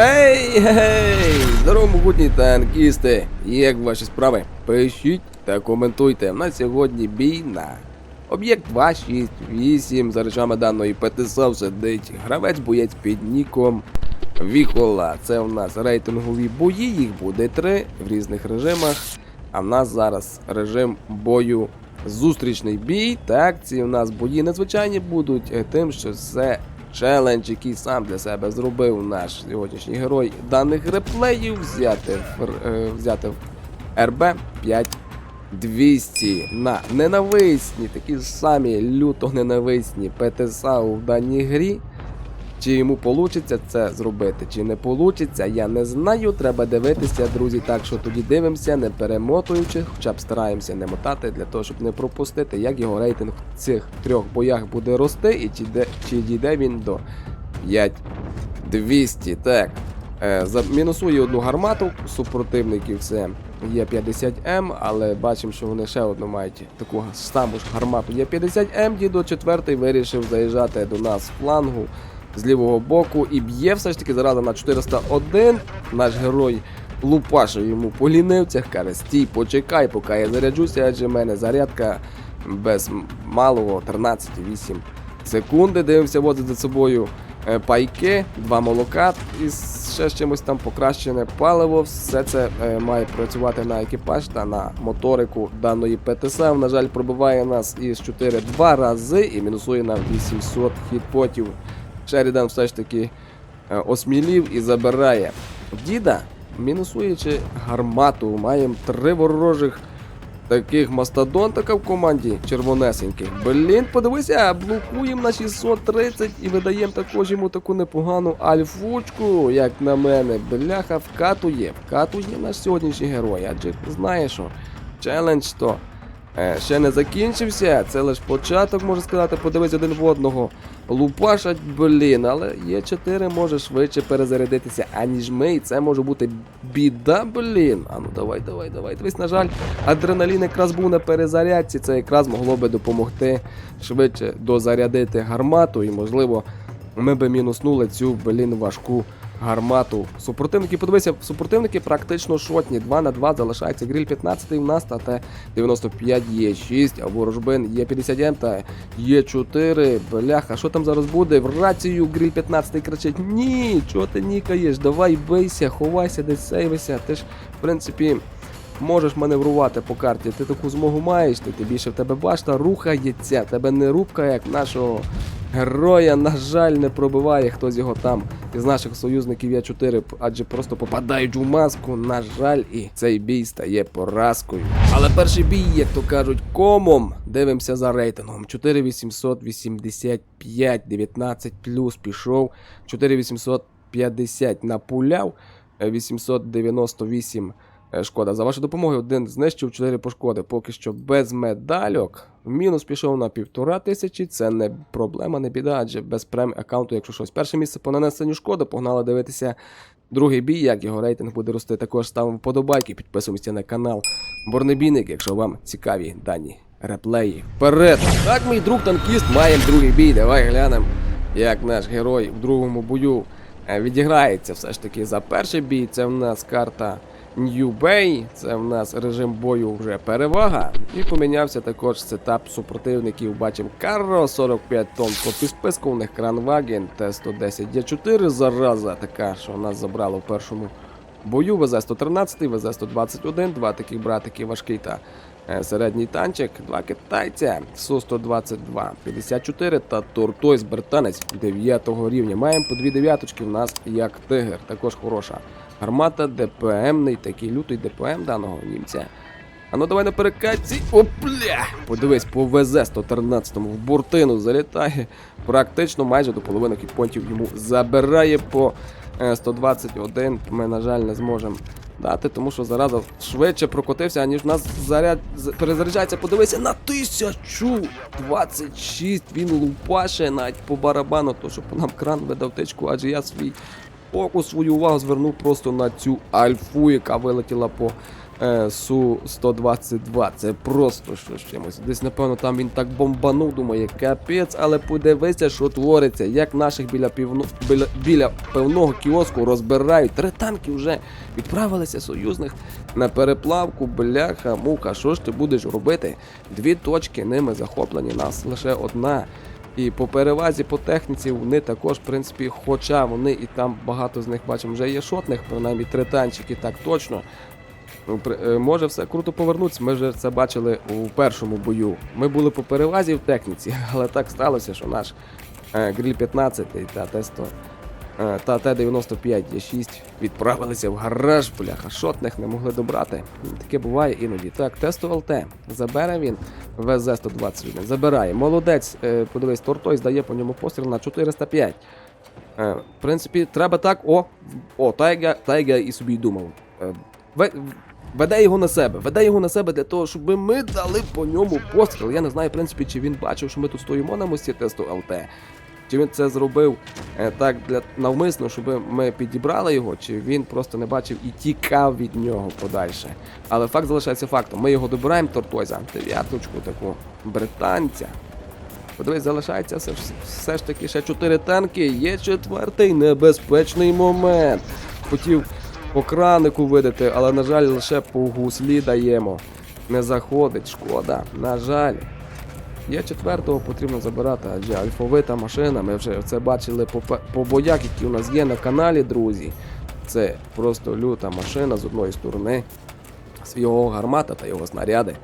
Ей, гей! Здорово, могутні танкісти! Як ваші справи? Пишіть та коментуйте. На сьогодні бій на об'єкт 268 за речами даної ПТСА сидить гравець боєць під ніком Віхола. Це у нас рейтингові бої, їх буде три в різних режимах. А в нас зараз режим бою зустрічний бій. Так, ці у нас бої незвичайні будуть е, тим, що це челендж, який сам для себе зробив наш сьогоднішній герой даних реплеїв, взяти е, взяти РБ 5200 на ненависні, такі самі люто ненависні ПТСА в даній грі. Чи йому получиться це зробити, чи не получиться, я не знаю. Треба дивитися, друзі. Так що тоді дивимося, не перемотуючи, хоча б стараємося не мотати для того, щоб не пропустити, як його рейтинг в цих трьох боях буде рости, і чи, де, чи дійде він до 5200. Так. Е, мінусує одну гармату супротивників, це є 50М, але бачимо, що вони ще одну мають таку саму ж гармату. Є 50М, дідо четвертий вирішив заїжджати до нас з флангу з лівого боку і б'є все ж таки зараза на 401. Наш герой лупаше йому по лінивцях, каже, стій, почекай, поки я заряджуся, адже в мене зарядка без малого 13,8 секунди. Дивимося, возить за собою е, пайки, два молока і ще з чимось там покращене паливо. Все це е, має працювати на екіпаж та на моторику даної ПТСА. На жаль, пробиває нас із 4 два рази і мінусує нам 800 хітпотів. Шерідан все ж таки е, осмілів і забирає діда, мінусуючи гармату. Маємо три ворожих таких мастодонтика в команді червонесеньких. Блін, подивися, блокуємо на 630 і видаємо також йому таку непогану альфучку, як на мене. Бляха, вкатує, вкатує наш сьогоднішній герой. Адже знає, що челендж то ще не закінчився, це лише початок, можна сказати, подивись один в одного. Лупашать, блін, але є 4 може швидше перезарядитися, аніж ми, і це може бути біда, блін. А ну давай, давай, давай. Дивись, на жаль, адреналін якраз був на перезарядці, це якраз могло би допомогти швидше дозарядити гармату, і можливо ми би мінуснули цю, блін, важку гармату. Супротивники, подивися, супротивники практично шотні. 2 на 2 залишається гриль 15 в нас та Т-95 є 6, а ворожбин є 50 М та є 4. Бляха, що там зараз буде? В рацію гриль 15 кричить: Ні, чого ти нікаєш? Давай бийся, ховайся, десь сейвися. Ти ж, в принципі. Можеш маневрувати по карті, ти таку змогу маєш, ти, більше в тебе башта рухається, тебе не рубка, як нашого героя, на жаль, не пробиває хтось його там із наших союзників є 4, адже просто попадають у маску. На жаль, і цей бій стає поразкою. Але перший бій, як то кажуть, комом. Дивимося за рейтингом. 4885, 19 плюс пішов. 4850 напуляв. е, 898 е, шкода. За вашу допомогу один знищив 4 пошкоди. Поки що без медальок. Мінус пішов на півтора тисячі. Це не проблема, не біда, адже без прем аккаунту, якщо щось. Перше місце по нанесенню шкоди. Погнали дивитися другий бій, як його рейтинг буде рости. Також ставимо вподобайки, підписуємося на канал Борнебійник, якщо вам цікаві дані реплеї. Вперед! Так, мій друг танкіст, маємо другий бій. Давай глянемо, як наш герой в другому бою е, відіграється все ж таки за перший бій. Це в нас карта New Bay, це в нас режим бою вже перевага. І помінявся також сетап супротивників. Бачимо Карро 45 тонн по підсписку, у них Кранваген Т-110 Є4 зараза така, що нас забрало в першому бою. ВЗ-113, ВЗ-121, два таких братики важкий та е, середній танчик, два китайця, Су-122, 54 та Туртойс Британець 9 рівня. Маємо по дві дев'яточки в нас як тигр, також хороша. Гармата ДПМний, такий лютий ДПМ даного німця. А ну давай на перекатці. Опля! Подивись, по ВЗ-113 в буртину залітає. Практично майже до половини хітпонтів йому забирає по е, 121. Ми, на жаль, не зможемо дати, тому що зараза швидше прокотився, аніж в нас заряд перезаряджається. Подивися на 1026. Він лупаше навіть по барабану, то щоб нам кран видав течку, адже я свій фокус, свою увагу звернув просто на цю альфу, яка вилетіла по Су-122. Це просто що з чимось. Десь, напевно, там він так бомбанув, думає, капець, але подивися, що твориться. Як наших біля, півно... біля... біля певного кіоску розбирають. Три танки вже відправилися союзних на переплавку, бляха, мука. Що ж ти будеш робити? Дві точки ними захоплені, нас лише одна. І по перевазі по техніці вони також, в принципі, хоча вони і там багато з них бачимо вже є шотних, принаймні три танчики, так точно. Ну, е, Може все круто повернутися. Ми вже це бачили у першому бою. Ми були по перевазі в техніці, але так сталося, що наш е, Гриль 15 та Т-100 е, та Т-95 Є6 відправилися в гараж, бляха, шотних не могли добрати. Таке буває іноді. Так, тесту ЛТ. Забере він ВЗ-121. Забирає. Молодець, подивись, Тортой здає по ньому постріл на 405. Е, В принципі, треба так. О, о, так я і собі думав. Ве- Веде його на себе, веде його на себе для того, щоб ми дали по ньому постріл. Я не знаю, в принципі, чи він бачив, що ми тут стоїмо на мості тесту ЛТ. Чи він це зробив е, так для навмисно, щоб ми підібрали його, чи він просто не бачив і тікав від нього подальше. Але факт залишається фактом. Ми його добираємо Тортойза, дев'яточку таку британця. Подивись, залишається все, все ж таки ще чотири танки. Є четвертий небезпечний момент. Хотів по кранику видати, але, на жаль, лише по гуслі даємо. Не заходить, шкода. На жаль. Є четвертого, потрібно забирати, адже альфовита машина. Ми вже це бачили по, по боях, які у нас є на каналі, друзі. Це просто люта машина з одної сторони, з його гармата та його снаряди.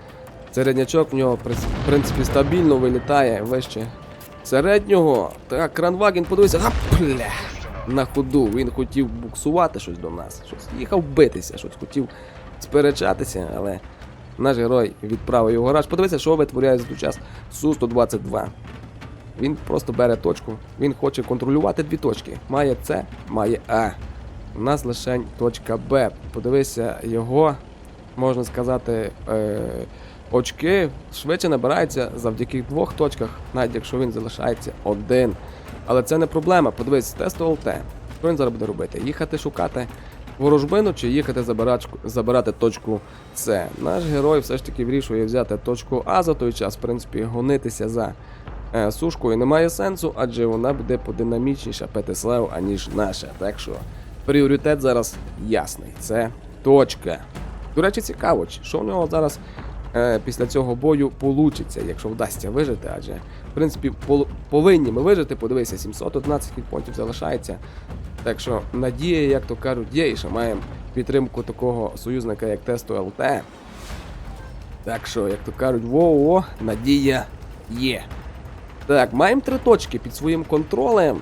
Середнячок в нього в принципі стабільно вилітає вище середнього. Так, кранваген подивися, га, бля, на ходу. Він хотів буксувати щось до нас, щось їхав битися, щось хотів сперечатися, але наш герой відправив його гараж. Подивися, що витворяє за той час Су-122. Він просто бере точку. Він хоче контролювати дві точки. Має С, має А. У нас лише точка Б. Подивися, його, можна сказати, е, очки швидше набираються завдяки двох точках, навіть якщо він залишається один. Але це не проблема. Подивись, тесту ЛТ. Що він зараз буде робити? Їхати шукати ворожбину чи їхати забирачку- забирати точку С. Наш герой все ж таки вирішує взяти точку А за той час, в принципі, гонитися за е, сушкою немає сенсу, адже вона буде подинамічніша ПТСЛЕВ, аніж наша. Так що пріоритет зараз ясний. Це точка. До речі, цікаво, що в нього зараз після цього бою получиться, якщо вдасться вижити, адже в принципі повинні ми вижити. Подивися, 711 хітпонтів залишається. Так що надія, як то кажуть, є, і ще маємо підтримку такого союзника, як Тесту ЛТ. Так що, як то кажуть, во-о, надія є. Так, маємо три точки під своїм контролем.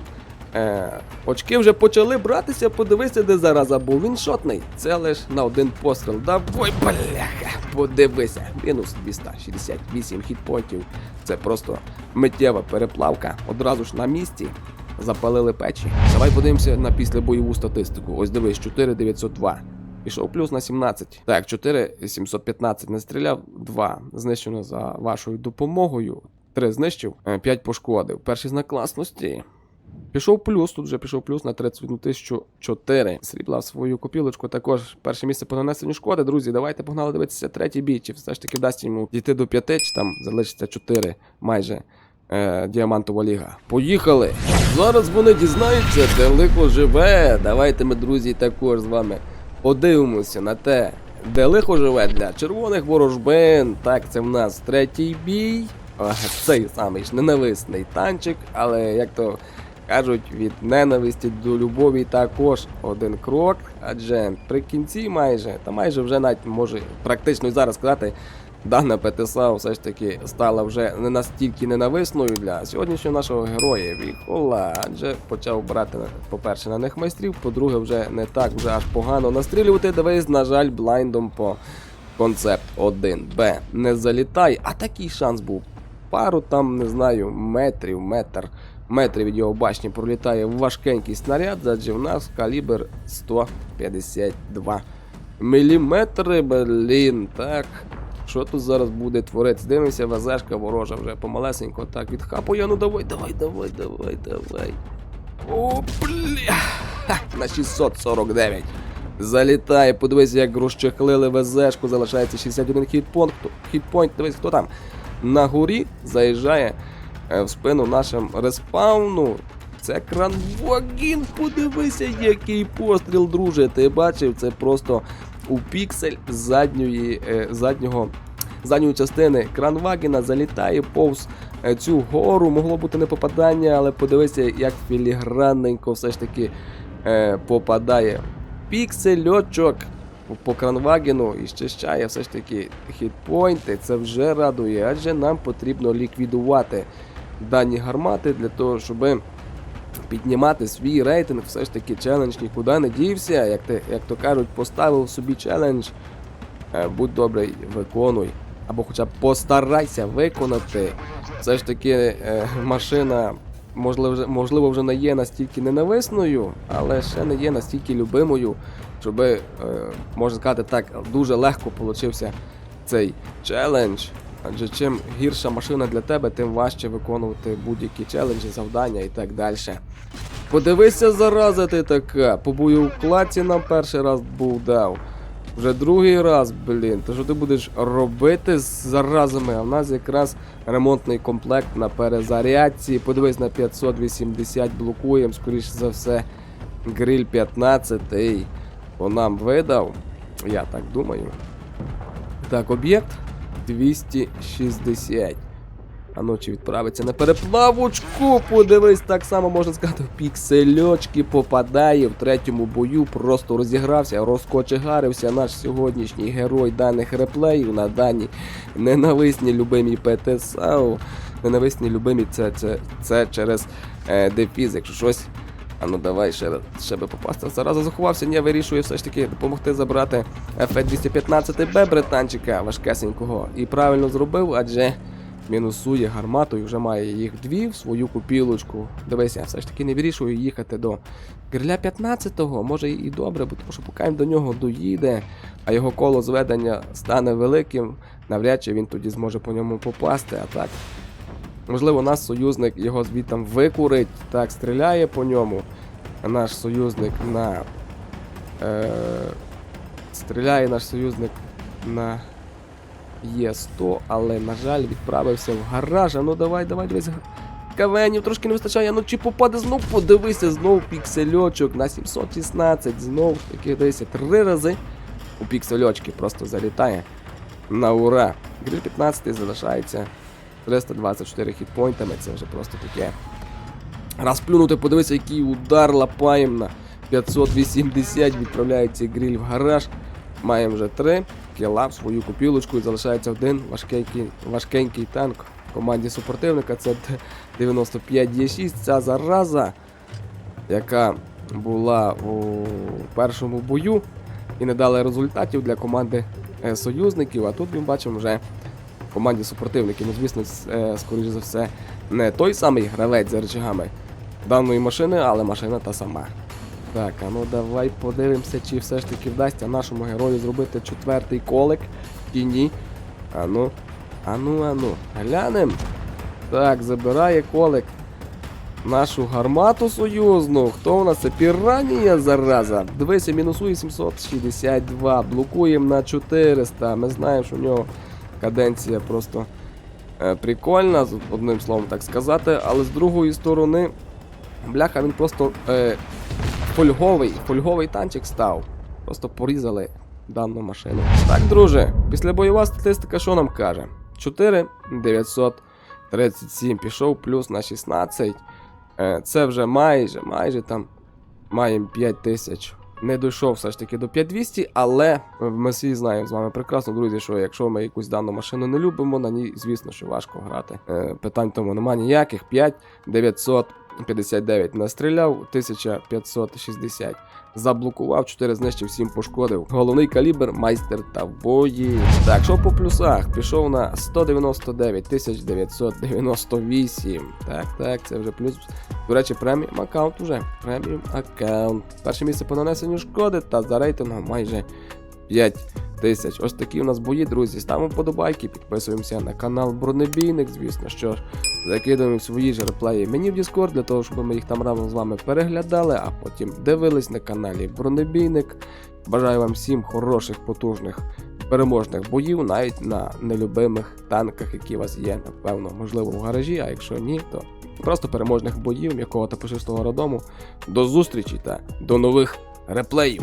Е, очки вже почали братися, подивися, де зараза був. Він шотний. Це лиш на один постріл. Давай, бляха, подивися. Мінус 268 хітпонтів. Це просто миттєва переплавка. Одразу ж на місці. Запалили печі. Давай подивимося на післябойову статистику. Ось дивись, 4902. Пішов плюс на 17. Так, 4715 не стріляв, 2 знищено за вашою допомогою. 3 знищив, 5 пошкодив. Перший знак класності. Пішов плюс, тут вже пішов плюс на 31 тисячу 4. Срібла в свою копілочку. Також перше місце по нанесенню шкоди. Друзі, давайте погнали дивитися третій бій. Чи все ж таки вдасться йому дійти до 5, чи там залишиться 4 майже е, діамантова ліга. Поїхали! Зараз вони дізнаються, де лихо живе. Давайте ми, друзі, також з вами подивимося на те, де лихо живе для червоних ворожбин. Так, це в нас третій бій. Ага, Цей самий ж ненависний танчик, але як то кажуть, від ненависті до любові також один крок. Адже при кінці майже, та майже вже навіть може практично і зараз сказати, дана ПТСА все ж таки стала вже не настільки ненависною для сьогоднішнього нашого героя Віхола, адже почав брати, по-перше, на них майстрів, по-друге, вже не так вже аж погано настрілювати. Дивись, на жаль, блайндом по концепт 1Б. Не залітай, а такий шанс був. Пару там, не знаю, метрів, метр, метрів від його башні пролітає важкенький снаряд, адже в нас калібр 152 міліметри, блін, так. Що тут зараз буде творець? Дивимося, вазешка ворожа вже помалесенько так відхапує. Ну давай, давай, давай, давай, давай. О, бля! Ха, на 649. Залітає, подивись, як розчехлили ВЗшку, залишається 61 хітпонт. Хітпойнт, дивись, хто там на горі заїжджає в спину нашим респауну. Це кранвагін, подивися, який постріл, друже. Ти бачив, це просто у піксель задньої, е, заднього, задньої частини кранвагіна залітає повз е, цю гору. Могло бути не попадання, але подивися, як філігранненько все ж таки е, попадає. Піксельочок по кранвагену і щищає все ж таки хітпойнти. Це вже радує, адже нам потрібно ліквідувати дані гармати для того, щоб піднімати свій рейтинг. Все ж таки челендж нікуди не дівся. Як, ти, як то кажуть, поставив собі челендж. Е, Будь добрий, виконуй. Або хоча б постарайся виконати. Все ж таки е, машина, можливо, можливо, вже не є настільки ненависною, але ще не є настільки любимою, щоб, е, можна сказати так, дуже легко получився цей челендж. Адже чим гірша машина для тебе, тим важче виконувати будь-які челенджі, завдання і так далі. Подивися, зараза ти така. По боєукладці нам перший раз був дав. Вже другий раз, блін. То що ти будеш робити з заразами? А в нас якраз ремонтний комплект на перезарядці. Подивись на 580 блокуємо, скоріш за все, гриль 15 по нам видав. Я так думаю. Так, об'єкт 260. А чи відправиться на переплавочку. Подивись, так само можна сказати, в піксельочки попадає в третьому бою, просто розігрався, розкочегарився наш сьогоднішній герой даних реплеїв на дані ненависні любимі ПТСАУ. Ненависні любимі це, це, це через е, дефіз, якщо щось. А ну давай ще, ще би попасти. Зараз заховався, ні, вирішую все ж таки допомогти забрати F215Б британчика важкесенького. І правильно зробив, адже мінусує гармату і вже має їх дві в свою купілочку. Дивися, все ж таки не вирішую їхати до Гриля 15-го, може і добре, бо тому що поки він до нього доїде, а його коло зведення стане великим, навряд чи він тоді зможе по ньому попасти, а так. Можливо, наш союзник його звідтам викурить, так, стріляє по ньому. Наш союзник на. Е, стріляє наш союзник на Є100, але, на жаль, відправився в гараж. А ну давай, давай, дивись. Кавенів трошки не вистачає. Ну чи попаде знов, подивися, знов піксельочок на 716, знов таки дивися, три рази у піксельочки просто залітає. На ура! Гриль 15 залишається 324 хітпойнтами, це вже просто таке. Раз плюнути, подивися, який удар лапаємо на 580, відправляється гриль в гараж. Маємо вже 3 кіла в свою купілочку і залишається один важкенький, важкенький танк в команді супротивника. Це 95 Є6. Ця зараза, яка була у першому бою і не дала результатів для команди е, союзників. А тут ми бачимо вже в команді супротивників. Ну, звісно, е, скоріш за все, не той самий гравець за речагами даної машини, але машина та сама. Так, а ну давай подивимося, чи все ж таки вдасться нашому герою зробити четвертий колик чи ні. А ну, а ну, а ну, глянем. Так, забирає колик нашу гармату союзну. Хто у нас це? Піранія зараза. Дивися, мінусує 762. Блокуємо на 400. Ми знаємо, що у нього каденція просто е, прикольна, одним словом так сказати. Але з другої сторони, бляха, він просто е, фольговий, фольговий танчик став. Просто порізали дану машину. Так, друже, післябойова статистика що нам каже? 4 937 пішов плюс на 16. Е, Це вже майже, майже там маємо 5 тисяч. Не дійшов все ж таки до 5200, але ми всі знаємо з вами прекрасно, друзі, що якщо ми якусь дану машину не любимо, на ній, звісно, що важко грати. Е, Питань тому немає ніяких. 5 959 настріляв, 1560 заблокував, 4 знищив, 7 пошкодив. Головний калібр, майстер та бої. Так, що по плюсах? Пішов на 199 998. Так, так, це вже плюс. До речі, преміум аккаунт уже. Преміум аккаунт. Перше місце по нанесенню шкоди та за рейтингом майже 5 тисяч. Ось такі у нас бої, друзі. Ставимо подобайки, підписуємося на канал Бронебійник, звісно, що ж, закидуємо свої ж реплеї мені в Discord, для того, щоб ми їх там разом з вами переглядали, а потім дивились на каналі Бронебійник. Бажаю вам всім хороших, потужних. Переможних боїв навіть на нелюбимих танках, які у вас є, напевно, можливо, в гаражі, а якщо ні, то просто переможних боїв, м'якого та пошистого родому. До зустрічі та до нових реплеїв.